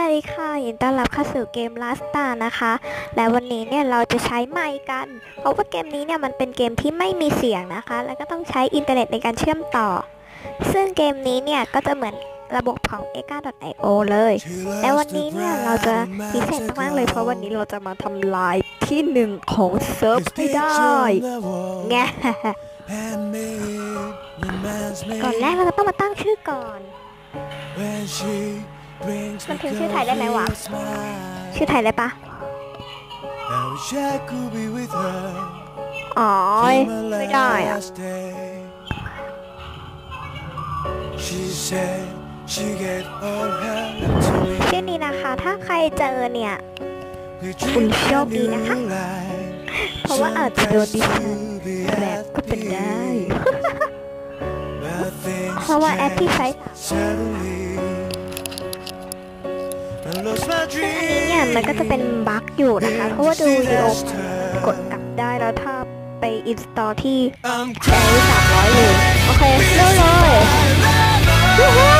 วัสดีค่ะยินดีต้อนรับเข้าสู่เกม Last Star นะคะ และวันนี้เนี่ยเราจะใช้ไมค์กัน เพราะว่าเกมนี้เนี่ยมันเป็นเกมที่ไม่มีเสียงนะคะ แล้วก็ต้องใช้อินเทอร์เน็ตในการเชื่อมต่อ ซึ่งเกมนี้เนี่ยก็จะเหมือนระบบของ e g a io เลย และวันนี้เนี่ยเราจะพิเศษมากๆเลย เพราะวันนี้เราจะมาทำลายที่หนึ่งของเซิร์ฟให้ได้แงก่อนแรกเราก็ต้องมาตั้งชื่อก่อน มันถึงชื่อไทยได้ไหมวะ ชื่อไทยได้ปะอ๋อไม่ได้อะ ชื่อนี้นะคะ ถ้าใครเจอเนี่ย คุณโชคดีนะคะ เพราะว่าอาจจะโดนดิฉันแบกก็เป็นได้ เพราะว่าแอปที่ใช้ มันก็จะเป็นบั๊กอยู่นะคะ เพราะว่าดูวิดีโอกดกลับได้แล้วถ้าไปอินสตอลที่ใช้สามร้อยเลยโอเคเริ่มเลย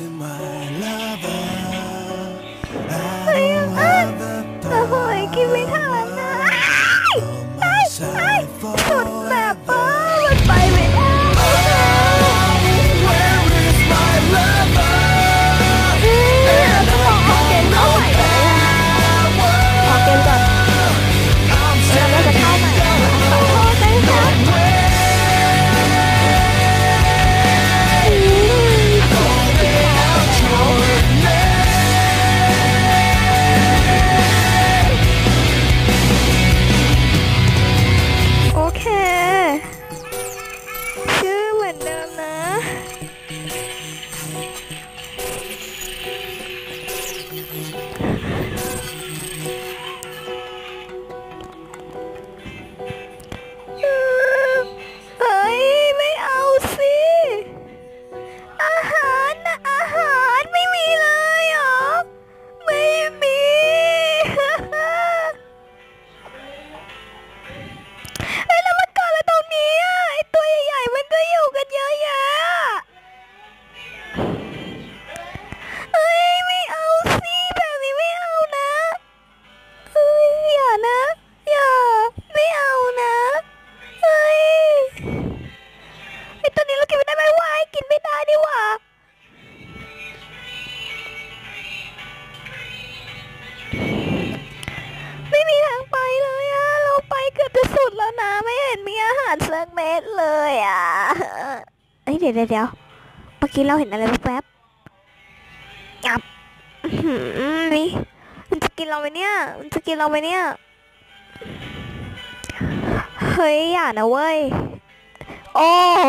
in my ดี๋ยวเดี๋ยวเดี๋ยวเมื่อกี้เราเห็นอะไรแวบๆงับอื้อหือมีกินเราไหมเนี่ย มันจะกินเราไหมเนี่ย เฮ้ย อย่านะเว้ย โอ้โห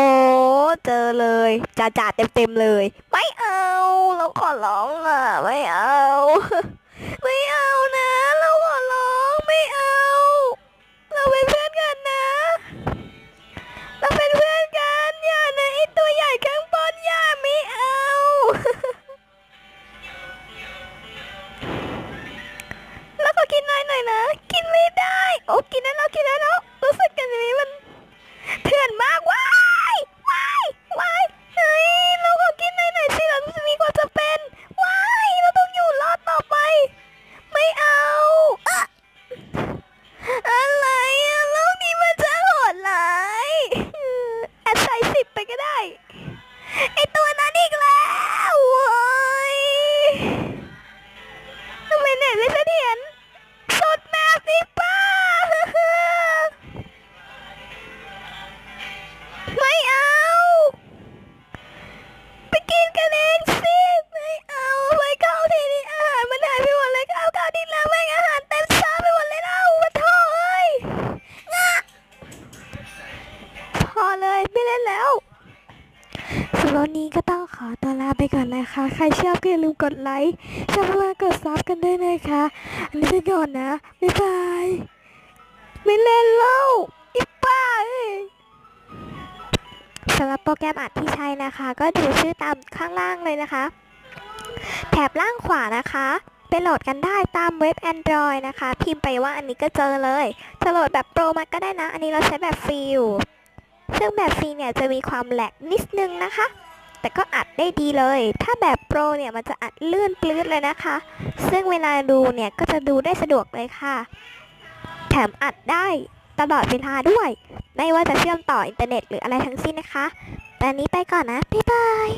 เจอเลยจ่าจ่าเต็มเต็มๆเลย ไม่เอา เราขอร้องอะ ไม่เอา ไอตัวนั้นอีกแล้วโว้ยทำไมเน็ตไม่เสถียรสุดแมวสิป้าไม่เอา ไปกินกันเองสิไม่เอาไปเข้าทีนี้อาหารมันหายไปหมดเลยข้าวข้าวที่แล้วแม่งอาหารเต็มซ่าไปหมดเลยนะมาโถ่เอ้ยงะพอเลยไม่เล่นแล้ว รับนี้ก็ต้องขอตัวลาไปก่อนนะคะ ใครชอบก็อย่าลืมกดไลค์ชอบมากกดซับกันด้วยนะคะ อันนี้ไปก่อนนะ บ๊ายบาย ไม่เล่นแล้วอีป้าเอ้ยสำหรับโปรแกรมอัดที่ใช้นะคะ ก็ดูชื่อตามข้างล่างเลยนะคะ แถบล่างขวานะคะไปโหลดกันได้ตามเว็บ Android นะคะ พิมพ์ไปว่าอันนี้ก็เจอเลยจะโหลดแบบโปรมาก็ได้นะ อันนี้เราใช้แบบฟรีอยู่ ซึ่งแบบฟรีเนี่ยจะมีความแหลกนิดนึงนะคะ แต่ก็อัดได้ดีเลย ถ้าแบบโปรเนี่ยมันจะอัดลื่นปลื้ดเลยนะคะ ซึ่งเวลาดูเนี่ยก็จะดูได้สะดวกเลยค่ะ แถมอัดได้ตลอดเวลาด้วย ไม่ว่าจะเชื่อมต่ออินเทอร์เน็ตหรืออะไรทั้งสิ้นนะคะแต่อันนี้ไปก่อนนะ บ๊ายบาย